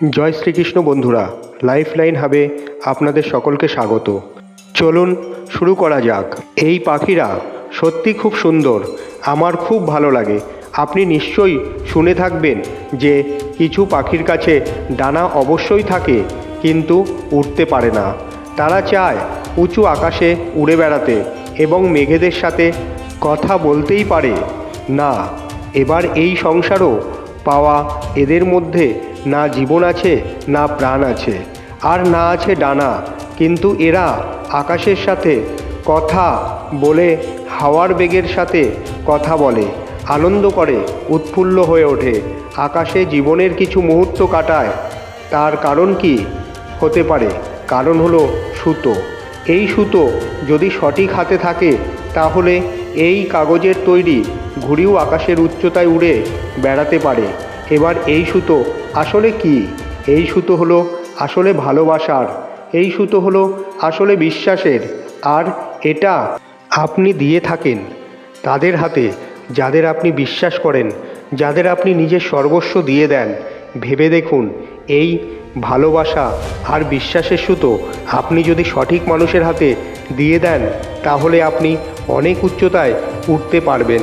জয় শ্রীকৃষ্ণ বন্ধুরা life line হাবে আপনাদের সকলকে স্বাগত। চলুন শুরু করা যাক। এই পাখিরা সত্যি খুব সুন্দর, আমার খুব ভালো লাগে। আপনি নিশ্চয়ই শুনে থাকবেন যে কিছু পাখির কাছে ডানা অবশ্যই থাকে, কিন্তু উঠতে পারে না। তারা চায় উঁচু আকাশে উড়ে বেড়াতে এবং মেঘেদের সাথে কথা বলতেই পারে। না, এবার এই সংসারও পাওয়া এদের মধ্যে না জীবন আছে, না প্রাণ আছে। আর না আছে ডানা। কিন্তু এরা আকাশের সাথে কথা বলে, হাওয়ার বেগের সাথে কথা বলে, আনন্দ করে, উৎফুল্ল হয়ে ওঠে। আকাশে জীবনের কিছু মুহূর্ত কাটায়। তার কারণ কি হতে পারে? কারণ হলো সুতো। এই সুতো যদি সঠিক হাতে থাকে, তাহলে এই কাগজের তৈরি ঘুড়িও আকাশের উচ্চতায় উড়ে বেড়াতে পারে। এবার এই সুতো আসলে কি? এই সুতো হলো আসলে ভালোবাসার, এই সুতো হলো আসলে বিশ্বাসের, আর এটা আপনি দিয়ে থাকেন। তাদের হাতে যাদের আপনি বিশ্বাস করেন, যাদের আপনি নিজের সর্বস্ব দিয়ে দেন, ভেবে দেখুন, এই ভালোবাসা আর বিশ্বাসের সুতো আপনি যদি সঠিক মানুষের হাতে দিয়ে দেন, তাহলে আপনি অনেক উচ্চতায় উঠতে পারবেন।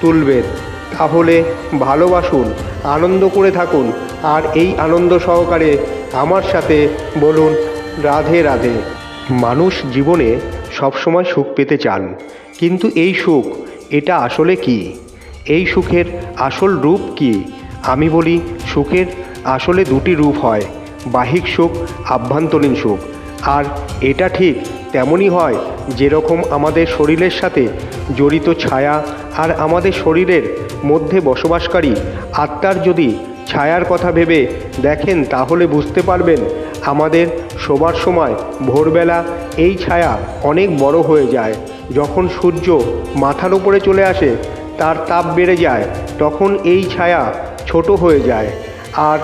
তুলবেন তাহলে ভালোবাসুন, আনন্দ করে থাকুন, আর এই আনন্দ সহকারে আমার সাথে বলুন, রাধে রাধে। মানুষ জীবনে সবসময় সুখ পেতে চান, কিন্তু এই সুখ, এটা আসলে কি? এই সুখের আসল রূপ কি? আমি বলি, সুখের আসলে দুটি রূপ হয়, বাহিক সুখ, আভ্যন্তরীণ সুখ। আর এটা ঠিক তেমনই হয় যেরকম আমাদের শরীরের সাথে জড়িত ছায়া আর আমাদের শরীরের মধ্যে বসবাসকারী আত্মার যদি ছায়ার কথা ভেবে দেখেন তাহলে বুঝতে পারবেন আমাদের শোবার সময় ভোরবেলা এই ছায়া অনেক বড় হয়ে যায়। যখন সূর্য মাথার উপরে চলে আসে, তার তাপ বেড়ে যায়, তখন এই ছায়া ছোট হয়ে যায়। আর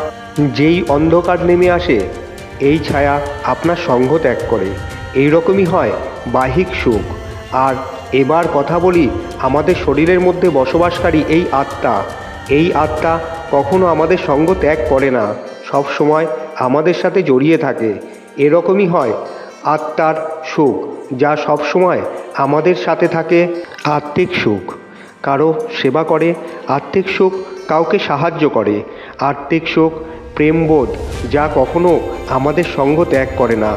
যেই অন্ধকার নেমে আসে, এই ছায়া আপনার সঙ্গ ত্যাগ করে। এই রকমই হয় বাহিক সুখ। আর এবার কথা বলি আমাদের শরীরের মধ্যে বসবাসকারী এই আত্মা। এই আত্মা কখনো আমাদের সঙ্গ ত্যাগ করে না, সব সময় আমাদের সাথে জড়িয়ে থাকে। এরকমই হয় আত্মার সুখ, যা সব সময় আমাদের সাথে থাকে আত্মিক সুখ। কারও সেবা করে, আত্মিক সুখ কাউকে সাহায্য করে। আত্মিক সুখ প্রেমবোধ, যা কখনো আমাদের সঙ্গ ত্যাগ করে না।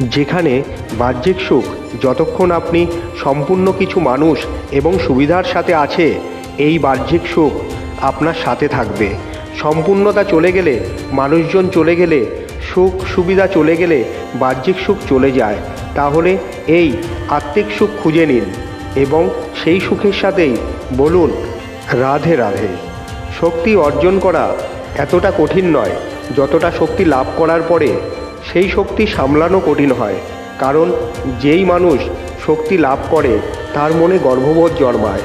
যেখানে বাহ্যিক সুখ যতক্ষণ আপনি সম্পূর্ণ কিছু মানুষ এবং সুবিধার সাথে আছে, এই বাহ্যিক সুখ আপনার সাথে থাকবে। সম্পূর্ণতা চলে গেলে, মানুষজন চলে গেলে, সুখ সুবিধা চলে গেলে বাহ্যিক সুখ চলে যায়। তাহলে এই আত্মিক সুখ খুঁজে নিন এবং সেই সুখের সাথেই বলুন, রাধে রাধে। শক্তি অর্জন করা এতটা কঠিন নয়, যতটা শক্তি লাভ করার পরে সেই শক্তি সামলানো কঠিন হয়, কারণ যেই মানুষ শক্তি লাভ করে, তার মনে গর্ভবোধ জন্মায়।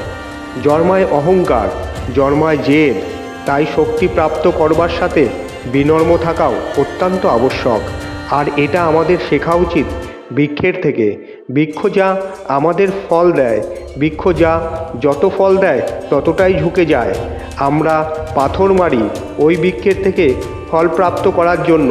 জন্মায় অহংকার, জন্মায় জেদ, তাই শক্তি প্রাপ্ত করবার সাথে বিনর্ম থাকাও অত্যন্ত আবশ্যক। আর এটা আমাদের শেখা উচিত বৃক্ষের থেকে। বৃক্ষ যা আমাদের ফল দেয়, বৃক্ষ যা যত ফল দেয়, ততটাই ঝুঁকে যায়। আমরা পাথর মারি ওই বৃক্ষের থেকে ফল প্রাপ্ত করার জন্য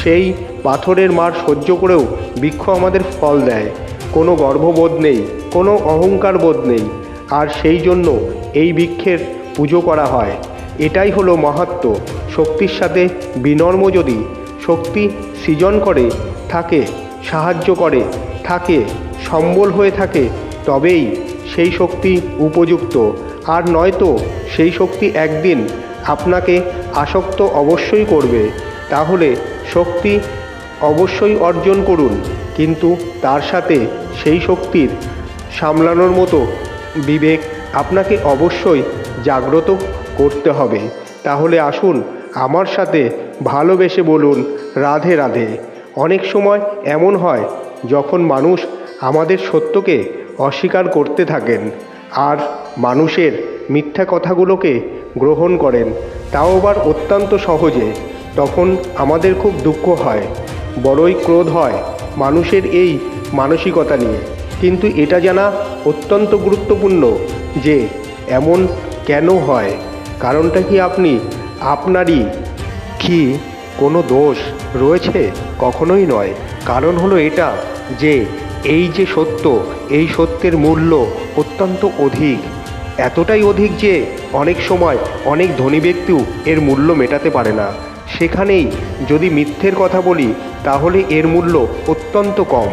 সেই পাথরের মার সহ্য করেও বৃক্ষ আমাদের ফল দেয়। কোনো গর্ববোধ নেই, কোনো অহংকার বোধ নেই। আর সেই জন্য এই বৃক্ষের পুজো করা হয়। এটাই হলো মাহাত্ম। শক্তির সাথে বিনর্ম যদি শক্তি সৃজন করে, থাকে, সাহায্য করে, থাকে, সম্বল হয়ে থাকে, তবেই সেই শক্তি উপযুক্ত। আর নয়তো সেই শক্তি একদিন আপনাকে আসক্ত অবশ্যই করবে। তাহলে শক্তি অবশ্যই অর্জন করুন, কিন্তু তার সাথে সেই শক্তির সামলানোর মতো বিবেক আপনাকে অবশ্যই জাগ্রত করতে হবে। তাহলে আসুন আমার সাথে ভালোবেসে বলুন, রাধে রাধে। অনেক সময় এমন হয়, যখন মানুষ আমাদের সত্যকে অস্বীকার করতে থাকেন আর মানুষের মিথ্যা কথাগুলোকে গ্রহণ করেন, তাও আবার অত্যন্ত সহজে। তখন আমাদের খুব দুঃখ হয়। বড়ই ক্রোধ হয় মানুষের এই মানসিকতা নিয়ে। কিন্তু এটা জানা অত্যন্ত গুরুত্বপূর্ণ যে এমন কেন হয়। কারণটা কি আপনি, আপনারই কি কোনো দোষ রয়েছে? কখনোই নয়। কারণ হলো এটা যে এই যে সত্য, এই সত্যের মূল্য অত্যন্ত অধিক। এতটাই অধিক যে অনেক সময় অনেক ধনী ব্যক্তিও এর মূল্য মেটাতে পারে না। সেখানেই যদি মিথ্যের কথা বলি, তাহলে এর মূল্য অত্যন্ত কম।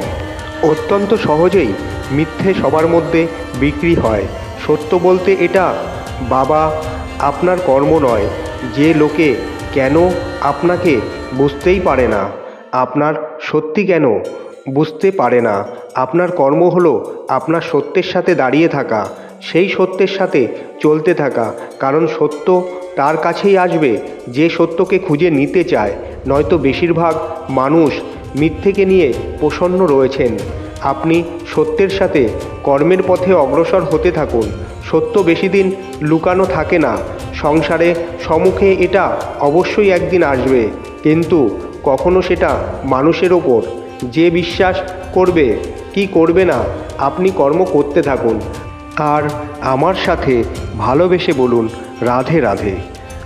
অত্যন্ত সহজেই মিথ্যে সবার মধ্যে বিক্রি হয়। সত্য বলতে এটা, বাবা, আপনার কর্ম নয়। যে লোকে কেন আপনাকে বুঝতেই পারে না, আপনার সত্যি কেন বুঝতে পারে না। আপনার কর্ম হলো আপনার সত্যের সাথে দাঁড়িয়ে থাকা। সেই সত্যের সাথে চলতে থাকা, কারণ সত্য তার কাছেই আসবে, যে সত্যকে খুঁজে নিতে চায়। নয়তো বেশিরভাগ মানুষ মিথ্যেকে নিয়ে প্রসন্ন রয়েছেন। আপনি সত্যের সাথে কর্মের পথে অগ্রসর হতে থাকুন। সত্য বেশি দিন লুকানো থাকে না। সংসারে সম্মুখে এটা অবশ্যই একদিন আসবে। কিন্তু কখনো সেটা মানুষের ওপর। যে বিশ্বাস করবে, কি করবে না, আপনি কর্ম করতে থাকুন। আর আমার সাথে ভালোবেসে বলুন, রাধে রাধে।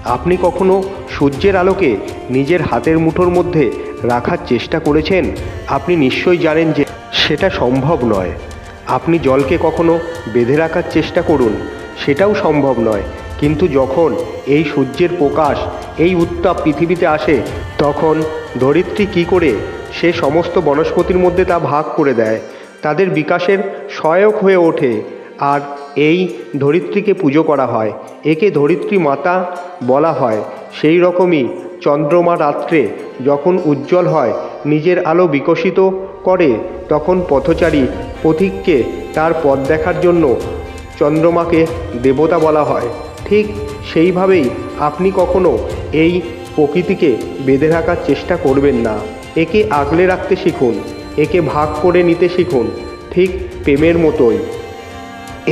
আপনি কখনো সূর্যের আলোকে নিজের হাতের মুঠোর মধ্যে রাখার চেষ্টা করেছেন? আপনি নিশ্চয়ই জানেন যে সেটা সম্ভব নয়। আপনি জলকে কখনো বেঁধে রাখার চেষ্টা করুন, সেটাও সম্ভব নয়। কিন্তু যখন এই সূর্যের প্রকাশ এই উত্তাপ পৃথিবীতে আসে, তখন ধরিত্রী কী করে সে সমস্ত বনস্পতির মধ্যে তা ভাগ করে দেয়? তাদের বিকাশের সহায়ক হয়ে ওঠে আর এই ধরিত্রীকে পুজো করা হয়। একে ধরিত্রী মাতা বলা হয়। সেই রকমই চন্দ্রমা রাত্রে যখন উজ্জ্বল হয়, নিজের আলো বিকশিত করে, তখন পথচারী পথিককে তার পথ দেখার জন্য চন্দ্রমাকে দেবতা বলা হয়। ঠিক সেইভাবেই আপনি কখনো এই প্রকৃতিকে বেঁধে রাখার চেষ্টা করবেন না। একে আগলে রাখতে শিখুন, একে ভাগ করে নিতে শিখুন, ঠিক প্রেমের মতোই।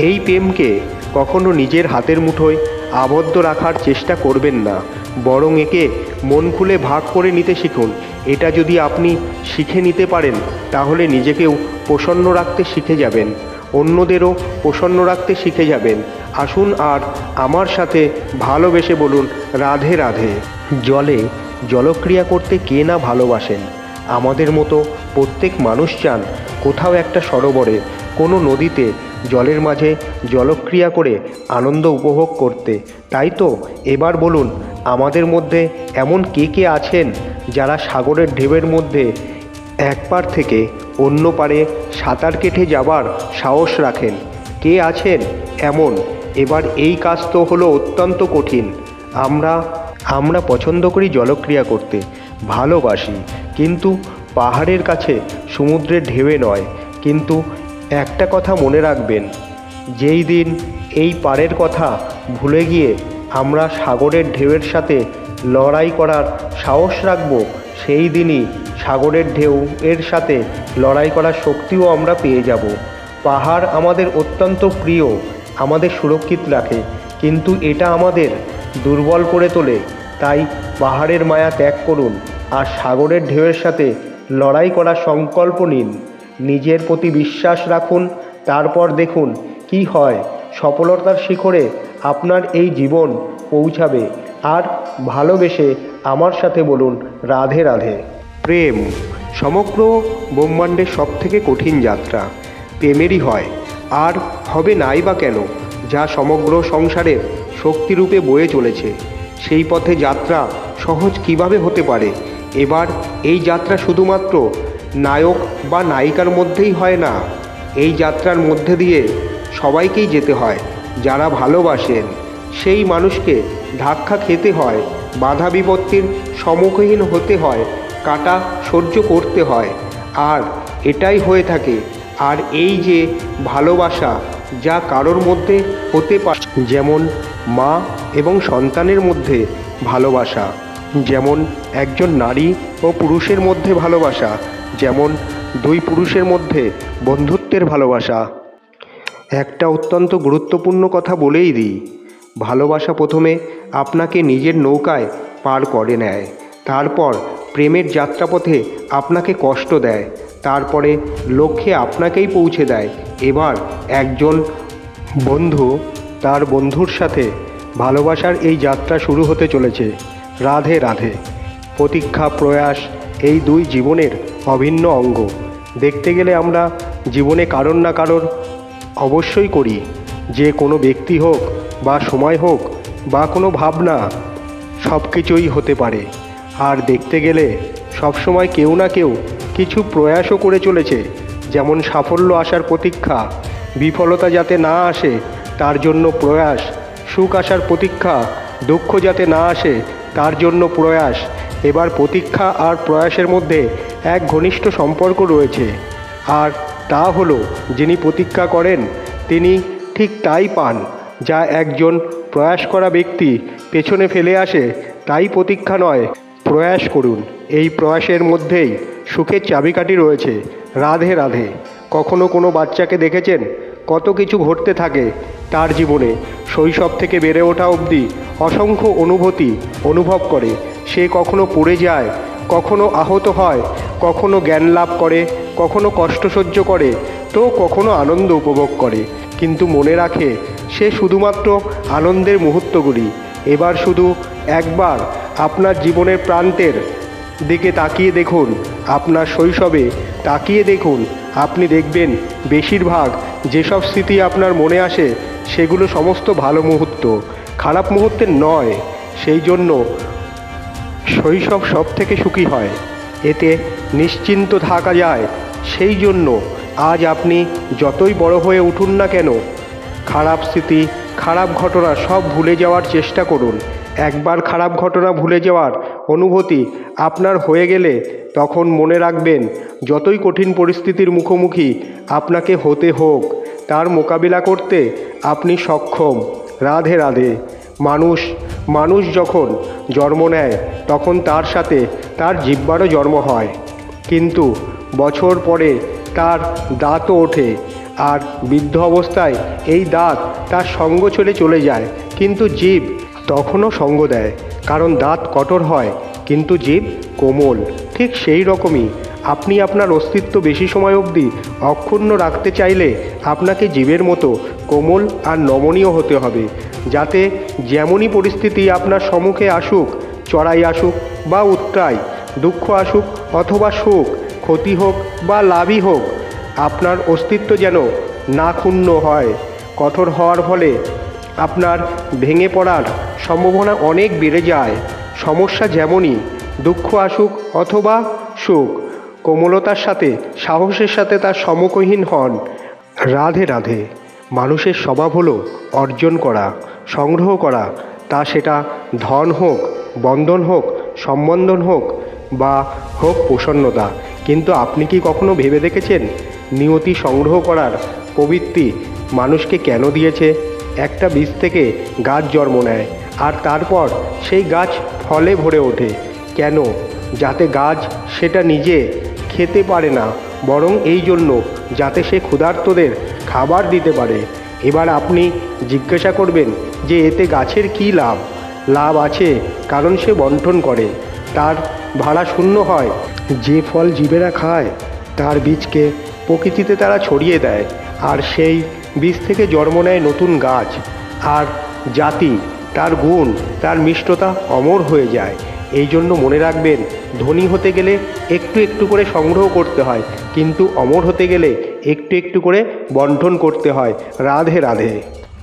এই প্রেমকে কখনো নিজের হাতের মুঠোয় আবদ্ধ রাখার চেষ্টা করবেন না, বরং একে মন খুলে ভাগ করে নিতে শিখুন। এটা যদি আপনি শিখে নিতে পারেন, তাহলে নিজেকেও প্রসন্ন রাখতে শিখে যাবেন, অন্যদেরও প্রসন্ন রাখতে শিখে যাবেন। আসুন আর আমার সাথে ভালোবেসে বলুন, রাধে রাধে। জলে জলক্রিয়া করতে কে না ভালোবাসেন? আমাদের মতো প্রত্যেক মানুষ চান কোথাও একটা সরোবরে, কোনো নদীতে জলের মাঝে জলক্রিয়া করে আনন্দ উপভোগ করতে। তাই তো, এবার বলুন, আমাদের মধ্যে এমন কে কে আছেন যারা সাগরের ঢেউয়ের মধ্যে এক পার থেকে অন্য পারে সাঁতার কেটে যাবার সাহস রাখেন? কে আছেন এমন? এবার এই কাজ তো হলো অত্যন্ত কঠিন। আমরা আমরা পছন্দ করি জলক্রিয়া করতে, ভালোবাসি। কিন্তু পাহাড়ের কাছে সমুদ্রের ঢেউয়ে নয়। কিন্তু একটা কথা মনে রাখবেন, যেই দিন এই পাড়ের কথা ভুলে গিয়ে আমরা সাগরের ঢেউয়ের সাথে লড়াই করার সাহস রাখব, সেই দিনই সাগরের ঢেউ এর সাথে লড়াই করার শক্তিও আমরা পেয়ে যাব। পাহাড় আমাদের অত্যন্ত প্রিয়, আমাদের সুরক্ষিত রাখে, কিন্তু এটা আমাদের দুর্বল করে তোলে। তাই পাহাড়ের মায়া ত্যাগ করুন আর সাগরের ঢেউয়ের সাথে লড়াই করার সংকল্প নিন। নিজের প্রতি বিশ্বাস রাখুন, তারপর দেখুন কি হয়। সফলতার শিখরে আপনার এই জীবন পৌঁছাবে। আর ভালোবেসে আমার সাথে বলুন রাধে রাধে। প্রেম সমগ্র ব্রহ্মাণ্ডের সব থেকে কঠিন যাত্রা। প্রেমেরই হয়। আর হবে নাই বা কেন? যা সমগ্র সংসারের শক্তিরূপে বয়ে চলেছে। সেই পথে যাত্রা সহজ কীভাবে হতে পারে? এবার এই যাত্রা শুধুমাত্র নায়ক বা নায়িকার মধ্যেই হয় না। এই যাত্রার মধ্যে দিয়ে সবাইকেই যেতে হয়। যারা ভালোবাসেন, সেই মানুষকে ধাক্কা খেতে হয়, বাধা বিপত্তির সম্মুখীন হতে হয়, কাটা সহ্য করতে হয়। আর এটাই হয়ে থাকে। আর এই যে ভালোবাসা, যা কারোর মধ্যে হতে পারে। যেমন মা এবং সন্তানের মধ্যে ভালোবাসা। যেমন একজন নারী ও পুরুষের মধ্যে ভালোবাসা। যেমন দুই পুরুষের মধ্যে বন্ধুত্বের ভালোবাসা। একটা অত্যন্ত গুরুত্বপূর্ণ কথা বলেই দিই, ভালোবাসা প্রথমে আপনাকে নিজের নৌকায় পার করে নেয়, তারপর প্রেমের যাত্রাপথে আপনাকে কষ্ট দেয়, তারপরে লক্ষ্যে আপনাকেই পৌঁছে দেয়। এবার একজন বন্ধু তার বন্ধুর সাথে ভালোবাসার এই যাত্রা শুরু হতে চলেছে, রাধে রাধে। প্রতীক্ষা, প্রয়াস এই দুই জীবনের অভিন্ন অঙ্গ। দেখতে গেলে আমরা জীবনে কারোর না কারোর অবশ্যই করি। যে কোনো ব্যক্তি হোক বা সময় হোক বা কোনো ভাবনা সব কিছুই হতে পারে। আর দেখতে গেলে সবসময় কেউ না কেউ কিছু প্রয়াসও করে চলেছে। যেমন সাফল্য আসার প্রতীক্ষা, বিফলতা যাতে না আসে, তার জন্য প্রয়াস। সুখ আসার প্রতীক্ষা, দুঃখ যাতে না আসে, তার জন্য প্রয়াস। এবার প্রতীক্ষা আর প্রয়াসের মধ্যে এক ঘনিষ্ঠ সম্পর্ক রয়েছে। আর তা হলো, যিনি প্রতীক্ষা করেন, তিনি ঠিক তাই পান, যা একজন প্রয়াস করা ব্যক্তি পেছনে ফেলে আসে, তাই প্রতীক্ষা নয়, প্রয়াস করুন। এই প্রয়াসের মধ্যেই সুখের চাবিকাঠি রয়েছে, রাধে রাধে। কখনো কোনো বাচ্চাকে দেখেছেন? কত কিছু ঘটতে থাকে তার জীবনে। শৈশব থেকে বেড়ে ওঠা অবধি অসংখ্য অনুভূতি অনুভব করে। সে কখনো পড়ে যায়, কখনো আহত হয়, কখনো জ্ঞান লাভ করে, কখনো কষ্ট সহ্য করে, তো কখনো আনন্দ উপভোগ করে। কিন্তু মনে রাখে, সে শুধুমাত্র আনন্দের মুহূর্তগুলি। এবার শুধু একবার আপনার জীবনের প্রান্তের দিকে তাকিয়ে দেখুন, আপনার শৈশবে তাকিয়ে দেখুন, আপনি দেখবেন বেশিরভাগ যেসব স্মৃতি আপনার মনে আসে, সেগুলো সমস্ত ভালো মুহূর্ত। খারাপ মুহূর্তের নয়, সেই জন্য শৈশব সব থেকে সুখী হয়। এতে নিশ্চিন্ত থাকা যায়। সেই জন্য আজ আপনি যতই বড় হয়ে উঠুন না কেন, খারাপ স্মৃতি, খারাপ ঘটনা সব ভুলে যাওয়ার চেষ্টা করুন। একবার খারাপ ঘটনা ভুলে যাওয়ার অনুভূতি আপনার হয়ে গেলে তখন মনে রাখবেন, যতই কঠিন পরিস্থিতির মুখোমুখি আপনাকে হতে হোক, তার মোকাবিলা করতে আপনি সক্ষম। রাধে রাধে। মানুষ মানুষ যখন জন্ম নেয় তখন তার সাথে তার জিব্বারও জন্ম হয়। কিন্তু বছর পরে তার দাঁতও ওঠে আর বৃদ্ধ অবস্থায় এই দাঁত তার সঙ্গ চলে চলে যায়। কিন্তু জীব তখনও সঙ্গ দেয়, কারণ দাঁত কঠোর হয়, কিন্তু জীব কোমল। ঠিক সেই রকমই আপনি আপনার অস্তিত্ব বেশি সময় অবধি অক্ষুণ্ণ রাখতে চাইলে আপনাকে জীবের মতো কোমল আর নমনীয় হতে হবে, যাতে যেমনই পরিস্থিতি আপনার সম্মুখে আসুক চড়াই আসুক বা উত্তরায় দুঃখ আসুক অথবা সুখ, ক্ষতি হোক বা লাভই হোক, আপনার অস্তিত্ব যেন না ক্ষুণ্ণ হয়। কঠোর হওয়ার ফলে আপনার ভেঙে পড়ার সম্ভাবনা অনেক বেড়ে যায়। সমস্যা যেমনই, দুঃখ আসুক অথবা সুখ, কোমলতার সাথে, সাহসের সাথে তার সমকহীন হন। রাধে রাধে। মানুষের স্বভাব হলো অর্জন করা, সংগ্রহ করা, তা সেটা ধন হোক বন্ধন হোক, সম্বন্ধন হোক বা হোক প্রসন্নতা, কিন্তু আপনি কি কখনো ভেবে দেখেছেন নিয়তি সংগ্রহ করার প্রবৃত্তি মানুষকে কেন দিয়েছে? একটা বীজ থেকে গাছ জন্ম নেয়, আর তারপর সেই গাছ ফলে ভরে ওঠে। কেন? যাতে গাছ সেটা নিজে খেতে পারে না, বরং এই জন্য যাতে সে ক্ষুধার্তদের খাবার দিতে পারে। এবার আপনি জিজ্ঞাসা করবেন যে এতে গাছের কী লাভ? লাভ আছে, কারণ সে বন্টন করে। তার ভাড়া শূন্য হয়। যে ফল জীবেরা খায়, তার বীজকে প্রকৃতিতে তারা ছড়িয়ে দেয়। আর সেই বীজ থেকে জন্ম নেয় নতুন গাছ। আর জাতি, তার গুণ, তার মিষ্টতা অমর হয়ে যায়। এই জন্য মনে রাখবেন, ধনী হতে গেলে একটু একটু করে সংগ্রহ করতে হয়। কিন্তু অমর হতে গেলে একটু একটু করে বন্টন করতে হয়। রাধে রাধে।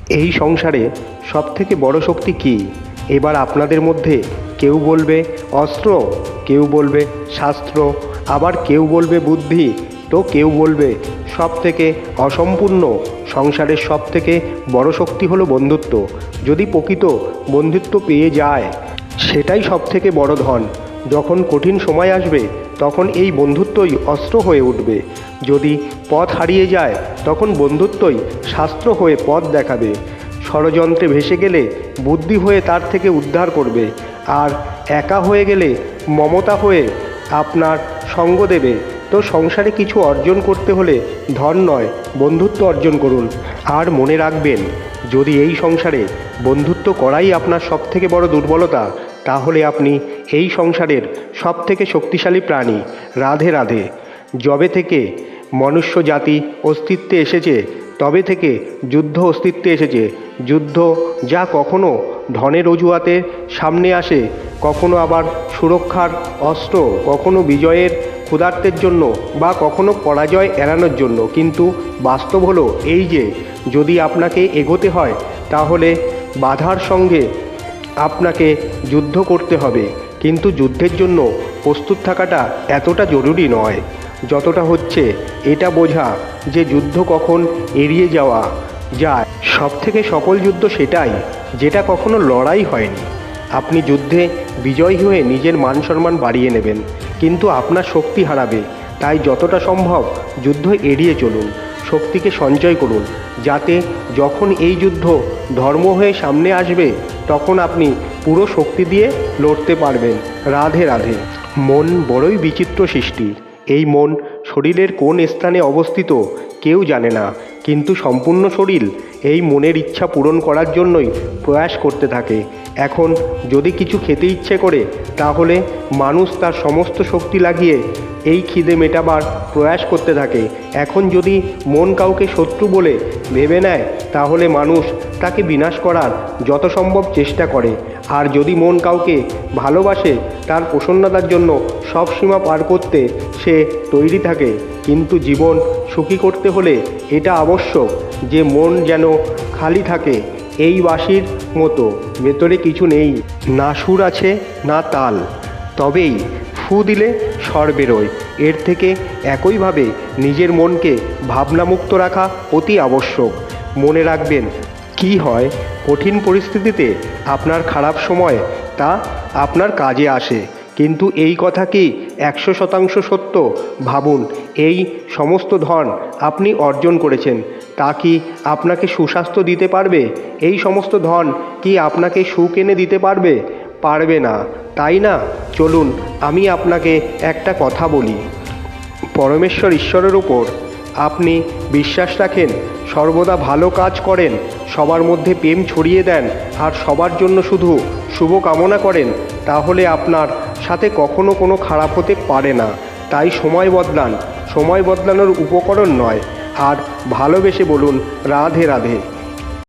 এই সংসারে সবথেকে বড় শক্তি কী? এবার আপনাদের মধ্যে কেউ বলবে অস্ত্র, কেউ বলবে শাস্ত্র, আবার কেউ বলবে বুদ্ধি, তো কেউ বলবে সব থেকে অসম্পূর্ণ, সংসারের সব থেকে বড় শক্তি হলো বন্ধুত্ব। যদি প্রকৃত বন্ধুত্ব পেয়ে যায়, সেটাই সব থেকে বড় ধন। যখন কঠিন সময় আসবে, তখন এই বন্ধুত্বই অস্ত্র হয়ে উঠবে। যদি পথ হারিয়ে যায়, তখন বন্ধুত্বই শাস্ত্র হয়ে পথ দেখাবে। ষড়যন্ত্রে ভেসে গেলে বুদ্ধি হয়ে তার থেকে উদ্ধার করবে, আর একা হয়ে গেলে মমতা হয়ে আপনার সঙ্গ দেবে। তো সংসারে কিছু অর্জন করতে হলে ধন নয়, বন্ধুত্ব অর্জন করুন। আর মনে রাখবেন, যদি এই সংসারে বন্ধুত্ব করাই আপনার সবথেকে বড় দুর্বলতা, তাহলে আপনি এই সংসারের সবথেকে শক্তিশালী প্রাণী। রাধে রাধে। যবে থেকে মনুষ্য জাতি অস্তিত্বে এসেছে তবে থেকে যুদ্ধ অস্তিত্বে এসেছে। যুদ্ধ যা কখনো ধনের অজুহাতে সামনে আসে, কখনো আবার সুরক্ষার অস্ত্র, কখনো বিজয়ের ক্ষুধার্তের জন্য বা কখনো পরাজয় এড়ানোর জন্য। কিন্তু বাস্তব হলো এই যে, যদি আপনাকে এগোতে হয়, তাহলে বাধার সঙ্গে আপনাকে যুদ্ধ করতে হবে। কিন্তু যুদ্ধের জন্য প্রস্তুত থাকাটা এতটা জরুরি নয়। যতটা হচ্ছে, এটা বোঝা যে যুদ্ধ কখন এড়িয়ে যাওয়া যায়। সব থেকে সফল যুদ্ধ সেটাই, যেটা কখনো লড়াই হয়নি। আপনি যুদ্ধে বিজয়ী হয়ে নিজের মান সম্মান বাড়িয়ে নেবেন, কিন্তু আপনার শক্তি হারাবে। তাই যতটা সম্ভব যুদ্ধ এড়িয়ে চলুন, শক্তিকে সঞ্চয় করুন, যাতে যখন এই যুদ্ধ ধর্ম হয়ে সামনে আসবে, তখন আপনি পুরো শক্তি দিয়ে লড়তে পারবেন। রাধে রাধে। মন বড়ই বিচিত্র সৃষ্টি। এই মন শরীরের কোন স্থানে অবস্থিত কেউ জানে না কিন্তু সম্পূর্ণ শরীর এই মনের ইচ্ছা পূরণ করার জন্যই প্রয়াস করতে থাকে। এখন যদি কিছু খেতে ইচ্ছে করে, তাহলে মানুষ তার সমস্ত শক্তি লাগিয়ে এই খিদে মেটাবার প্রয়াস করতে থাকে। এখন যদি মন কাউকে শত্রু বলে ভেবে নেয়, তাহলে মানুষ তাকে বিনাশ করার যত সম্ভব চেষ্টা করে। আর যদি মন কাউকে ভালোবাসে, তার প্রসন্নতার জন্য সব সীমা পার করতে সে তৈরি থাকে। কিন্তু জীবন সুখী করতে হলে এটা আবশ্যক। যে মন যেন খালি থাকে এই বাঁশির মতো। ভেতরে কিছু নেই, না সুর আছে, না তাল। তবেই ফু দিলে স্বর বেরোয়। এর থেকে একইভাবে নিজের মনকে ভাবনামুক্ত রাখা অতি আবশ্যক। মনে রাখবেন, কি হয়, কঠিন পরিস্থিতিতে আপনার খারাপ সময় তা আপনার কাজে আসে। কিন্তু এই কথা কি একশো শতাংশ সত্য? ভাবুন, এই সমস্ত ধন আপনি অর্জন করেছেন, তা কি আপনাকে সুস্বাস্থ্য দিতে পারবে? এই সমস্ত ধন কি আপনাকে সুখ এনে দিতে পারবে? পারবে না। তাই না? চলুন, আমি আপনাকে একটা কথা বলি। পরমেশ্বর ঈশ্বরের উপর আপনি বিশ্বাস রাখেন, সর্বদা ভালো কাজ করেন, সবার মধ্যে প্রেম ছড়িয়ে দেন, আর সবার জন্য শুধু শুভ কামনা করেন, তাহলে আপনার সাথে কখনো কোনো খারাপ হতে পারে না। তাই সময় বদলান। সময় বদলানোর উপকরণ নয়। আর ভালোবেসে বলুন, রাধে রাধে।